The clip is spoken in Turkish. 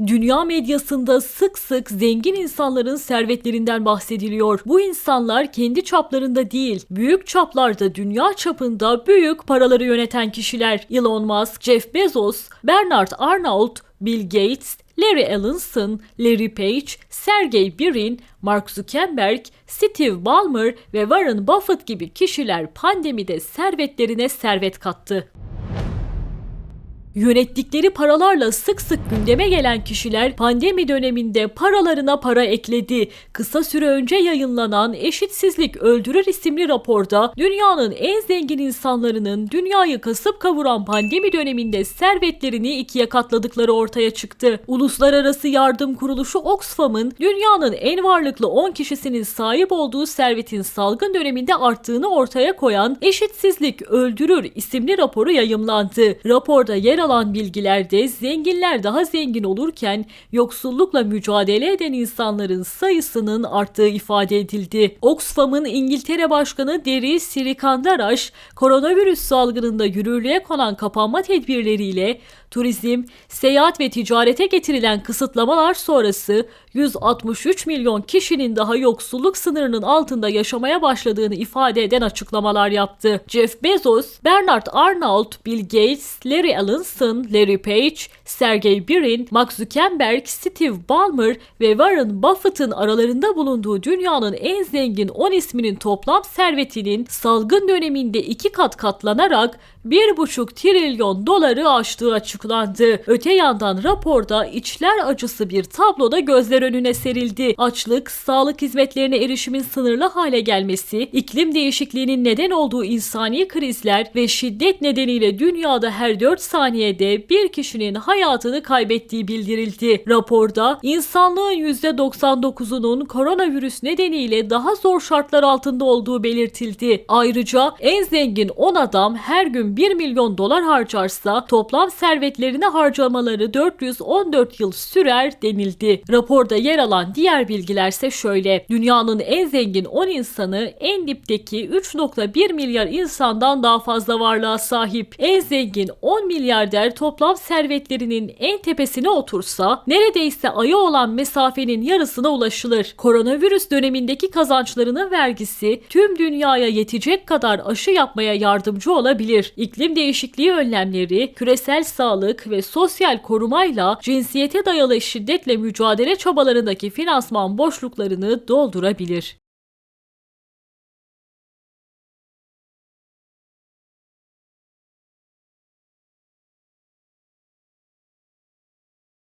Dünya medyasında sık sık zengin insanların servetlerinden bahsediliyor. Bu insanlar kendi çaplarında değil, büyük çaplarda dünya çapında büyük paraları yöneten kişiler. Elon Musk, Jeff Bezos, Bernard Arnault, Bill Gates, Larry Ellison, Larry Page, Sergey Brin, Mark Zuckerberg, Steve Ballmer ve Warren Buffett gibi kişiler pandemide servetlerine servet kattı. Yönettikleri paralarla sık sık gündeme gelen kişiler pandemi döneminde paralarına para ekledi. Kısa süre önce yayınlanan Eşitsizlik Öldürür isimli raporda dünyanın en zengin insanlarının dünyayı kasıp kavuran pandemi döneminde servetlerini ikiye katladıkları ortaya çıktı. Uluslararası Yardım Kuruluşu Oxfam'ın dünyanın en varlıklı 10 kişisinin sahip olduğu servetin salgın döneminde arttığını ortaya koyan Eşitsizlik Öldürür isimli raporu yayımlandı. Raporda yer alan bilgilerde zenginler daha zengin olurken yoksullukla mücadele eden insanların sayısının arttığı ifade edildi. Oxfam'ın İngiltere Başkanı Deri Sirikandaraş, koronavirüs salgınında yürürlüğe konan kapanma tedbirleriyle turizm, seyahat ve ticarete getirilen kısıtlamalar sonrası 163 milyon kişinin daha yoksulluk sınırının altında yaşamaya başladığını ifade eden açıklamalar yaptı. Jeff Bezos, Bernard Arnault, Bill Gates, Larry Ellison, Larry Page, Sergey Brin, Mark Zuckerberg, Steve Ballmer ve Warren Buffett'ın aralarında bulunduğu dünyanın en zengin 10 isminin toplam servetinin salgın döneminde iki kat katlanarak 1,5 trilyon doları aştığı açıklandı. Öte yandan raporda içler acısı bir tabloda gözler önüne serildi. Açlık, sağlık hizmetlerine erişimin sınırlı hale gelmesi, iklim değişikliğinin neden olduğu insani krizler ve şiddet nedeniyle dünyada her 4 saniyede bir kişinin hayatını kaybettiği bildirildi. Raporda insanlığın %99'unun koronavirüs nedeniyle daha zor şartlar altında olduğu belirtildi. Ayrıca en zengin 10 adam her gün 1 milyon dolar harcarsa toplam servetlerini harcamaları 414 yıl sürer denildi. Raporda yer alan diğer bilgilerse şöyle. Dünyanın en zengin 10 insanı en dipteki 3.1 milyar insandan daha fazla varlığa sahip. En zengin 10 milyarder toplam servetlerinin en tepesine otursa neredeyse aya olan mesafenin yarısına ulaşılır. Koronavirüs dönemindeki kazançlarının vergisi tüm dünyaya yetecek kadar aşı yapmaya yardımcı olabilir. İklim değişikliği önlemleri, küresel sağlık ve sosyal korumayla cinsiyete dayalı şiddetle mücadele çabalarındaki finansman boşluklarını doldurabilir.